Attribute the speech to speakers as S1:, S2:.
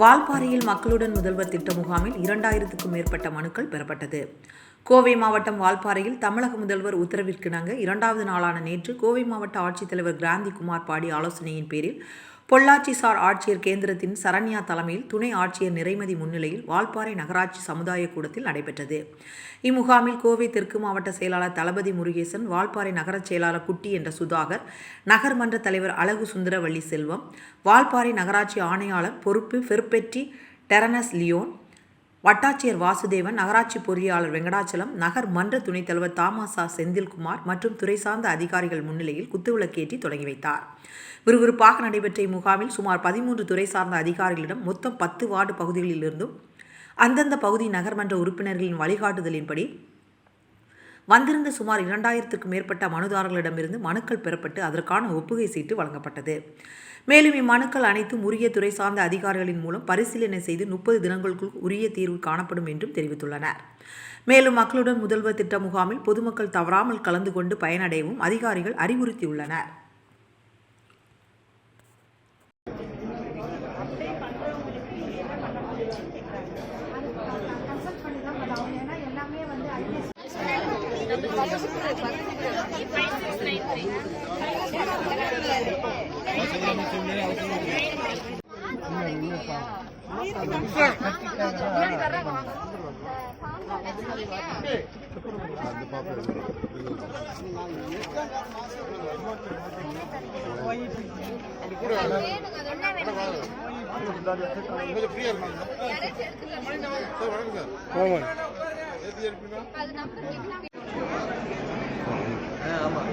S1: வால்பாறையில் மக்களுடன் முதல்வர் திட்ட முகாமில் இரண்டாயிரத்துக்கும் மேற்பட்ட மனுக்கள் பெறப்பட்டது. கோவை மாவட்டம் வால்பாறையில் தமிழக முதல்வர் உத்தரவிற்கிணங்க இரண்டாவது நாளான நேற்று கோவை மாவட்ட ஆட்சித்தலைவர் கிராந்தி குமார் பாடி ஆலோசனையின் பேரில் பொள்ளாச்சி சார் ஆட்சியர் கேந்திரத்தின் சரண்யா தலைமையில் துணை ஆட்சியர் நிறைமதி முன்னிலையில் வால்பாறை நகராட்சி சமுதாய கூடத்தில் நடைபெற்றது. இம்முகாமில் கோவை தெற்கு மாவட்ட செயலாளர் தளபதி முருகேசன் வால்பாறை நகரச் செயலாளர் குட்டி என்ற சுதாகர் நகர்மன்ற தலைவர் அழகு சுந்தரவள்ளி செல்வம் வால்பாறை நகராட்சி ஆணையாளர் பொறுப்பு பெர்பெட்டி டெரனஸ் லியோன் வட்டாட்சியர் வாசுதேவன் நகராட்சி பொறியாளர் வெங்கடாச்சலம் நகர் மன்ற துணைத் தலைவர் தாமாசா செந்தில்குமார் மற்றும் துறை சார்ந்த அதிகாரிகள் முன்னிலையில் குத்துவிளக்கேற்றி தொடங்கி வைத்தார். விறுவிறுப்பாக நடைபெற்ற இம்முகாமில் சுமார் பதிமூன்று துறை சார்ந்த அதிகாரிகளிடம் மொத்தம் பத்து வார்டு பகுதிகளிலிருந்தும் அந்தந்த பகுதி நகர்மன்ற உறுப்பினர்களின் வழிகாட்டுதலின்படி வந்திருந்த சுமார் இரண்டாயிரத்துக்கும் மேற்பட்ட மனுதாரர்களிடமிருந்து மனுக்கள் பெறப்பட்டு அதற்கான ஒப்புகை சீட்டு வழங்கப்பட்டது. மேலும் இம்மனுக்கள் அனைத்தும் உரிய துறை சார்ந்த அதிகாரிகளின் மூலம் பரிசீலனை செய்து முப்பது தினங்களுக்குள் உரிய தீர்வு காணப்படும் என்றும் தெரிவித்துள்ளனர். மேலும் மக்களுடன் முதல்வர் திட்ட முகாமில் பொதுமக்கள் தவறாமல் கலந்து கொண்டு பயனடையவும் அதிகாரிகள் அறிவுறுத்தியுள்ளனர்.
S2: கொஞ்சம் ஃப்ரீயா சார் வணக்கம் சார் He
S3: ama.